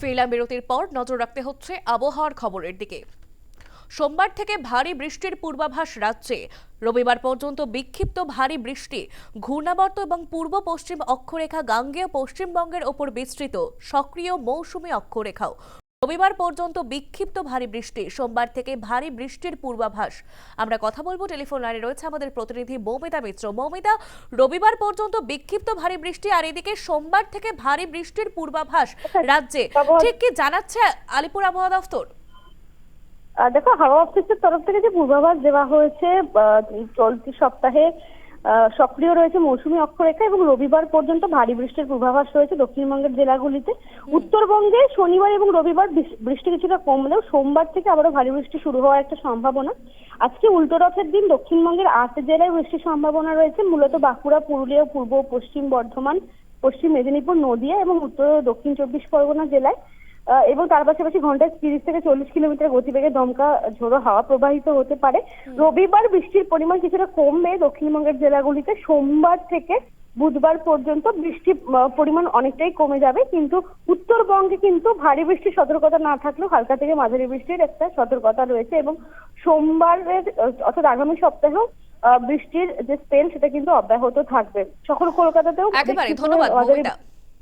ফিরলাম বিরতির পর নজর রাখতে হচ্ছে আবহাওয়ার খবরের দিকে। সোমবার থেকে ভারী বৃষ্টির পূর্বাভাস রাজ্যে। রবিবার পর্যন্ত বিক্ষিপ্ত ভারী বৃষ্টি ঘূর্ণাবর্ত এবং পূর্ব পশ্চিম অক্ষরেখা গাঙ্গেয় পশ্চিমবঙ্গের ওপর বিস্তৃত। সক্রিয় মৌসুমী অক্ষরেখাও রবিবার পর্যন্ত বিক্ষিপ্ত ভারী বৃষ্টি। সোমবার থেকে ভারী বৃষ্টির পূর্বাভাস। আমরা কথা বলব টেলিফোন লাইনে রয়েছে আমাদের প্রতিনিধি মৌমিতা মিত্র। মৌমিতা রবিবার পর্যন্ত বিক্ষিপ্ত ভারী বৃষ্টি আর এদিকে সোমবার থেকে ভারী বৃষ্টির পূর্বাভাস রাজ্যে। ঠিক কি জানাচ্ছে আলিপুর আবহাওয়া দফতর? দেখো হাওয়া অফিসের তরফ থেকে যে পূর্বাভাস দেওয়া হয়েছে চলতি সপ্তাহে সক্রিয় রয়েছে মৌসুমী অক্ষরেখা এবং রবিবার পর্যন্ত ভারী বৃষ্টির পূর্বাভাস রয়েছে দক্ষিণবঙ্গের জেলাগুলিতে। উত্তরবঙ্গে শনিবার এবং রবিবার বৃষ্টি কিছুটা কমলেও সোমবার থেকে আবারও ভারী বৃষ্টি শুরু হওয়ার একটা সম্ভাবনা। আজকে উল্টো রথের দিন দক্ষিণবঙ্গের আট জেলায় বৃষ্টির সম্ভাবনা রয়েছে। মূলত বাঁকুড়া পুরুলিয়া পূর্ব পশ্চিম বর্ধমান পশ্চিম মেদিনীপুর নদিয়া এবং উত্তর ও দক্ষিণ চব্বিশ পরগনা জেলায় এবং তার পাশাপাশি ঘন্টায় তিরিশ থেকে চল্লিশ কিলোমিটার গতিবেগে দমকা ঝোড়ো হাওয়া প্রবাহিত হতে পারে। রবিবার বৃষ্টির পরিমাণ কিছুটা কমবে। দক্ষিণবঙ্গের জেলাগুলিতে সোমবার থেকে বুধবার পর্যন্ত বৃষ্টির পরিমাণ অনেকটাই কমে যাবে। কিন্তু উত্তরবঙ্গে কিন্তু ভারী বৃষ্টির সতর্কতা না থাকলেও হালকা থেকে মাঝারি বৃষ্টির একটা সতর্কতা রয়েছে এবং সোমবারের অর্থাৎ আগামী সপ্তাহেও আহ, বৃষ্টির যে স্পেল সেটা কিন্তু অব্যাহত থাকবে। সকল কলকাতাতেও ধন্যবাদ